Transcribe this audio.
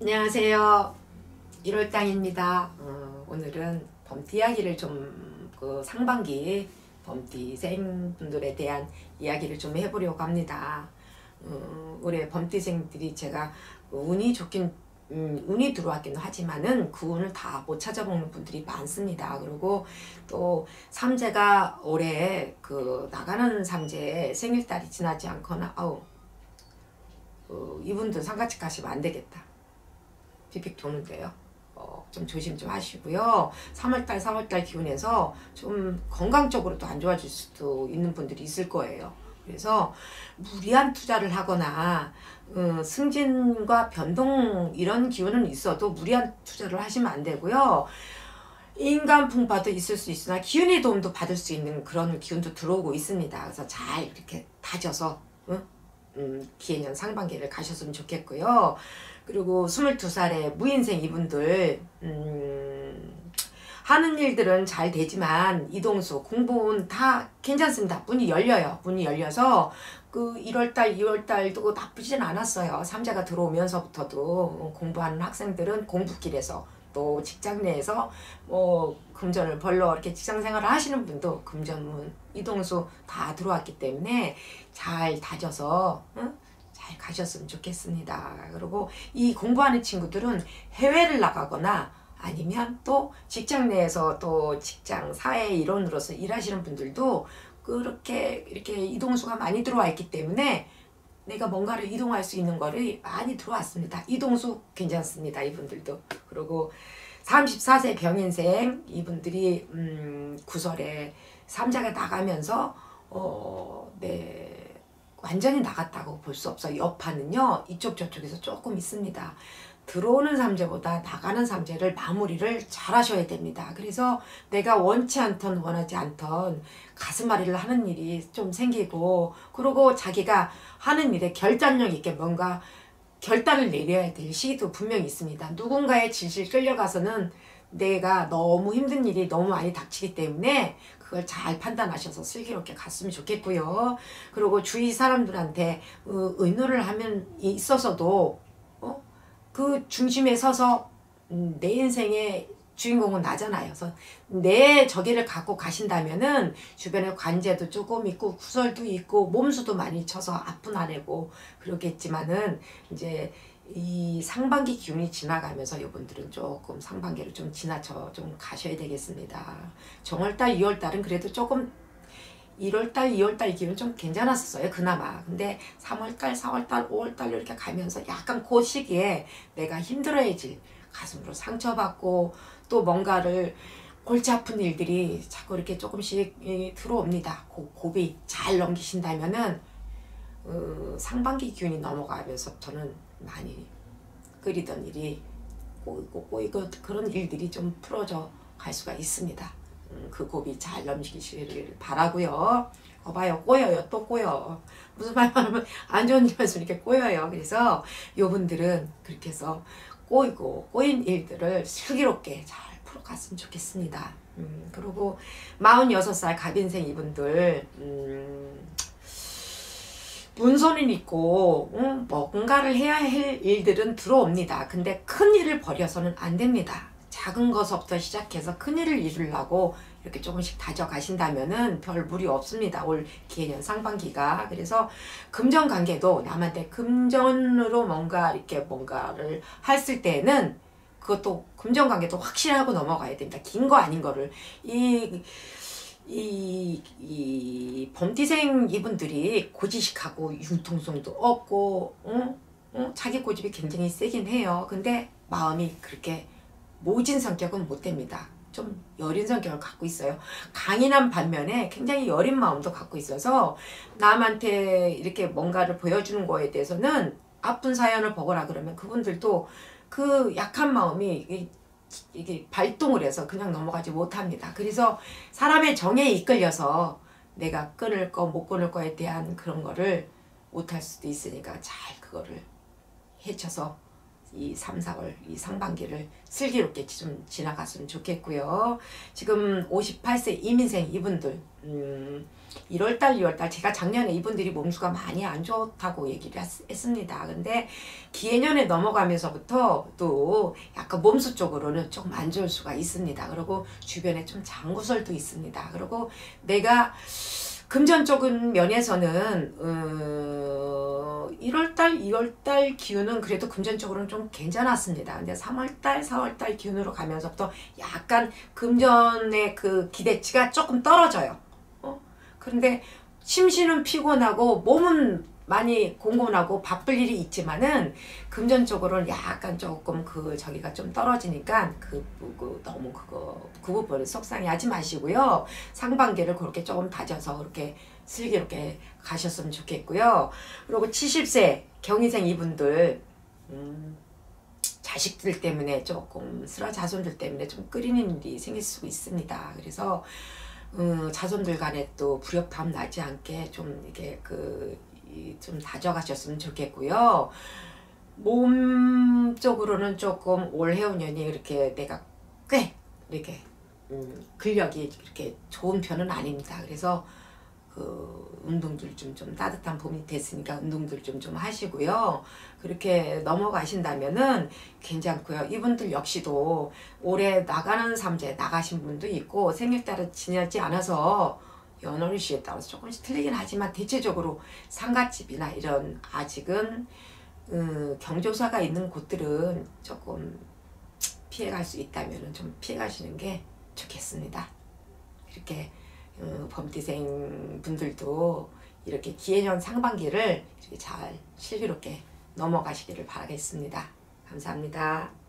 안녕하세요. 1월 땅입니다. 어, 오늘은 범띠 이야기를 좀 그 상반기 범띠생 분들에 대한 이야기를 좀 해보려고 합니다. 어, 올해 범띠생들이 제가 운이 좋긴 음, 운이 들어왔긴 하지만은 그 운을 다 못 찾아보는 분들이 많습니다. 그리고 또 삼재가 올해 그 나가는 삼재 생일달이 지나지 않거나 아우 어, 이분들 상가집 가시면 안 되겠다. 픽픽 도는데요. 어, 좀 조심 좀 하시고요. 3월달, 4월달 기운에서 좀 건강적으로도 안 좋아질 수도 있는 분들이 있을 거예요. 그래서 무리한 투자를 하거나 어, 승진과 변동 이런 기운은 있어도 무리한 투자를 하시면 안 되고요. 인간 풍파도 있을 수 있으나 기운의 도움도 받을 수 있는 그런 기운도 들어오고 있습니다. 그래서 잘 이렇게 다져서 응? 음, 기해년 상반기를 가셨으면 좋겠고요. 그리고 22살의 무인생 이분들 음, 하는 일들은 잘 되지만 이동수 공부는 다 괜찮습니다. 문이 열려요. 문이 열려서 그 1월달 2월달도 나쁘진 않았어요. 삼자가 들어오면서부터도 공부하는 학생들은 공부길에서 또 직장 내에서 뭐 금전을 벌러 이렇게 직장 생활을 하시는 분도 금전문 이동수 다 들어왔기 때문에 잘 다져서 응? 잘 가셨으면 좋겠습니다. 그리고 이 공부하는 친구들은 해외를 나가거나 아니면 또 직장 내에서 또 직장 사회 일원으로서 일하시는 분들도 그렇게 이렇게 이동수가 많이 들어와 있기 때문에 내가 뭔가를 이동할 수 있는 거를 많이 들어왔습니다. 이동수 괜찮습니다. 이분들도. 그리고 34세 병인생 이분들이 음, 구설에 삼자가 나가면서 어, 네. 완전히 나갔다고 볼 수 없어. 여파는요. 이쪽 저쪽에서 조금 있습니다. 들어오는 삼재보다 나가는 삼재를 마무리를 잘 하셔야 됩니다. 그래서 내가 원치 않던 원하지 않던 가슴앓이를 하는 일이 좀 생기고 그리고 자기가 하는 일에 결단력 있게 뭔가 결단을 내려야 될 시기도 분명히 있습니다. 누군가의 질질 끌려가서는 내가 너무 힘든 일이 너무 많이 닥치기 때문에 그걸 잘 판단하셔서 슬기롭게 갔으면 좋겠고요. 그리고 주위 사람들한테 어, 의논을 하면 있어서도 어? 그 중심에 서서 음, 내 인생의 주인공은 나잖아요. 그래서 내 저기를 갖고 가신다면은 주변에 관제도 조금 있고 구설도 있고 몸수도 많이 쳐서 아픈 아내고 그러겠지만은 이제 이 상반기 기운이 지나가면서 여러분들은 조금 상반기를 좀 지나쳐 좀 가셔야 되겠습니다. 정월달, 2월달은 그래도 조금 1월달, 2월달 기운 좀 괜찮았었어요. 그나마. 근데 3월달, 4월달, 5월달 이렇게 가면서 약간 그 시기에 내가 힘들어해질 가슴으로 상처받고 또 뭔가를 골치 아픈 일들이 자꾸 이렇게 조금씩 들어옵니다. 고, 고비 잘 넘기신다면은 어, 상반기 기운이 넘어가면서부터는 많이 끓이던 일이 꼬이고 꼬이고 그런 일들이 좀 풀어져 갈 수가 있습니다. 음, 그 고비 잘 넘기시기를 바라고요. 어 봐요 꼬여요 또 꼬여 무슨 말하면 안 좋은 일에서 이렇게 꼬여요. 그래서 요분들은 그렇게 해서 꼬이고 꼬인 일들을 슬기롭게 잘 풀어갔으면 좋겠습니다. 음, 그리고 46살 갑인생 이분들 음, 문서는 있고 음, 뭔가를 해야 할 일들은 들어옵니다. 근데 큰 일을 벌여서는 안 됩니다. 작은 것부터 시작해서 큰 일을 이루려고 이렇게 조금씩 다져가신다면은 별 무리 없습니다. 올 기해년 상반기가. 그래서 금전 관계도 남한테 금전으로 뭔가 이렇게 뭔가를 했을 때는 그것도 금전 관계도 확실하고 넘어가야 됩니다. 긴 거 아닌 거를. 이 이, 이 범띠생 이분들이 고지식하고 융통성도 없고 어? 어? 자기 고집이 굉장히 세긴 해요. 근데 마음이 그렇게 모진 성격은 못 됩니다. 좀 여린 성격을 갖고 있어요. 강인한 반면에 굉장히 여린 마음도 갖고 있어서 남한테 이렇게 뭔가를 보여주는 거에 대해서는 아픈 사연을 보거나 그러면 그분들도 그 약한 마음이 이게 발동을 해서 그냥 넘어가지 못합니다. 그래서 사람의 정에 이끌려서 내가 끊을 거 못 끊을 거에 대한 그런 거를 못할 수도 있으니까 잘 그거를 해쳐서 이 3, 4월 이 상반기를 슬기롭게 좀 지나갔으면 좋겠고요. 지금 58세 이민생 이분들 음, 1월달, 2월달 제가 작년에 이분들이 몸수가 많이 안 좋다고 얘기를 했, 습니다 근데 기해년에 넘어가면서부터 또 약간 몸수 쪽으로는 조금 안 좋을 수가 있습니다. 그리고 주변에 좀 장구설도 있습니다. 그리고 내가 금전적인 면에서는 어, 1월달, 2월달 기운은 그래도 금전적으로는 좀 괜찮았습니다. 근데 3월달, 4월달 기운으로 가면서부터 약간 금전의 그 기대치가 조금 떨어져요. 어? 그런데 심신은 피곤하고 몸은 많이 공곤하고 바쁠 일이 있지만은 금전적으로는 약간 조금 그 저기가 좀 떨어지니까 그, 그 너무 그거 그 부분을 속상해하지 마시고요. 상반기를 그렇게 조금 다져서 그렇게 슬기롭게 가셨으면 좋겠고요. 그리고 70세 경희생 이분들 음, 자식들 때문에 조금 슬어 자손들 때문에 좀 끓이는 일이 생길 수 있습니다. 그래서 음, 자손들 간에 또 불협담 나지 않게 좀 이게 그 좀 다져가셨으면 좋겠고요. 몸적으로는 조금 올 해운 년이 이렇게 내가 꽤 이렇게 음, 근력이 이렇게 좋은 편은 아닙니다. 그래서 그 운동들 좀, 좀 따뜻한 봄이 됐으니까 운동들 좀, 좀 하시고요. 그렇게 넘어가신다면은 괜찮고요. 이분들 역시도 올해 나가는 삼재 나가신 분도 있고 생일달을 지나지 않아서 연월일시에 따라서 조금씩 틀리긴 하지만 대체적으로 상가집이나 이런 아직은 음, 경조사가 있는 곳들은 조금 피해갈 수 있다면 좀 피해가시는 게 좋겠습니다. 이렇게 음, 범띠생 분들도 이렇게 기해년 상반기를 잘 슬기롭게 넘어가시기를 바라겠습니다. 감사합니다.